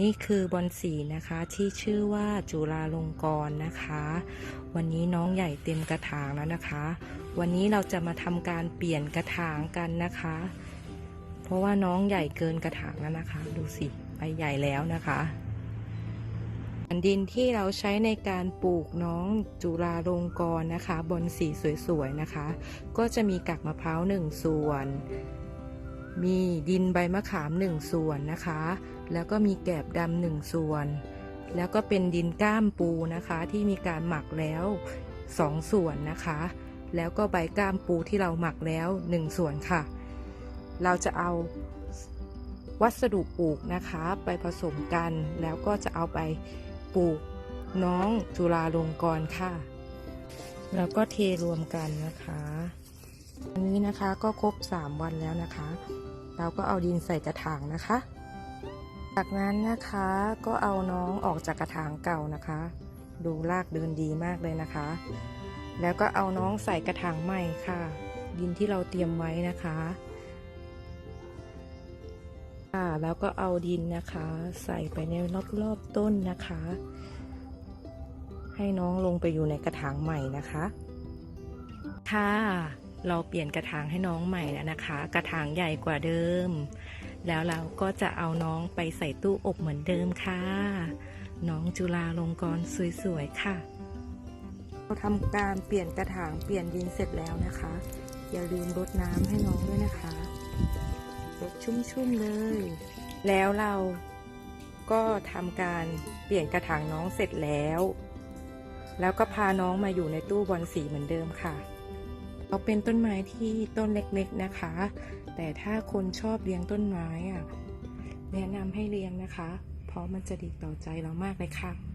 นี่คือบอลสีนะคะที่ชื่อว่าจุฬาลงกรณ์นะคะ วันนี้น้องใหญ่เต็มกระถางแล้วนะคะ วันนี้เราจะมาทำการเปลี่ยนกระถางกันนะคะ เพราะว่าน้องใหญ่เกินกระถางแล้วนะคะ ดูสิใบใหญ่แล้วนะคะดินที่เราใช้ในการปลูกน้องจุฬาลงกรณ์นะคะ บนสีสวยๆนะคะ ก็จะมีกากมะพร้าวหนึ่งส่วน มีดินใบมะขามหนึ่งส่วนนะคะ แล้วก็มีแกบดำหนึ่งส่วน แล้วก็เป็นดินก้ามปูนะคะ ที่มีการหมักแล้วสองส่วนนะคะ แล้วก็ใบก้ามปูที่เราหมักแล้วหนึ่งส่วนค่ะ เราจะเอาวัสดุปลูกนะคะ ไปผสมกัน แล้วก็จะเอาไปปลูกน้องจุฬาลงกรณ์ค่ะ แล้วก็เทรวมกันนะคะ อันนี้นะคะก็ครบ 3 วันแล้วนะคะ เราก็เอาดินใส่กระถางนะคะ จากนั้นนะคะก็เอาน้องออกจากกระถางเก่านะคะ ดูรากเดินดีมากเลยนะคะ แล้วก็เอาน้องใส่กระถางใหม่ค่ะ ดินที่เราเตรียมไว้นะคะค่ะแล้วก็เอาดินนะคะ ใส่ไปในรอบๆต้นนะคะ ให้น้องลงไปอยู่ในกระถางใหม่นะคะ ค่ะ เราเปลี่ยนกระถางให้น้องใหม่แล้วนะคะ กระถางใหญ่กว่าเดิม แล้วเราก็จะเอาน้องไปใส่ตู้อบเหมือนเดิมค่ะ น้องจุฬาลงกรณ์สวยๆค่ะเราทำการเปลี่ยนกระถางเปลี่ยนดินเสร็จแล้วนะคะ อย่าลืมรดน้ำให้น้องด้วยนะคะรดชุ่มๆเลย แล้วเราก็ทำการเปลี่ยนกระถางน้องเสร็จแล้ว แล้วก็พาน้องมาอยู่ในตู้บอลสีเหมือนเดิมค่ะ เราเป็นต้นไม้ที่ต้นเล็กๆนะคะ แต่ถ้าคนชอบเลี้ยงต้นไม้อะแนะนำให้เลี้ยงนะคะ เพราะมันจะดีต่อใจเรามากเลยค่ะ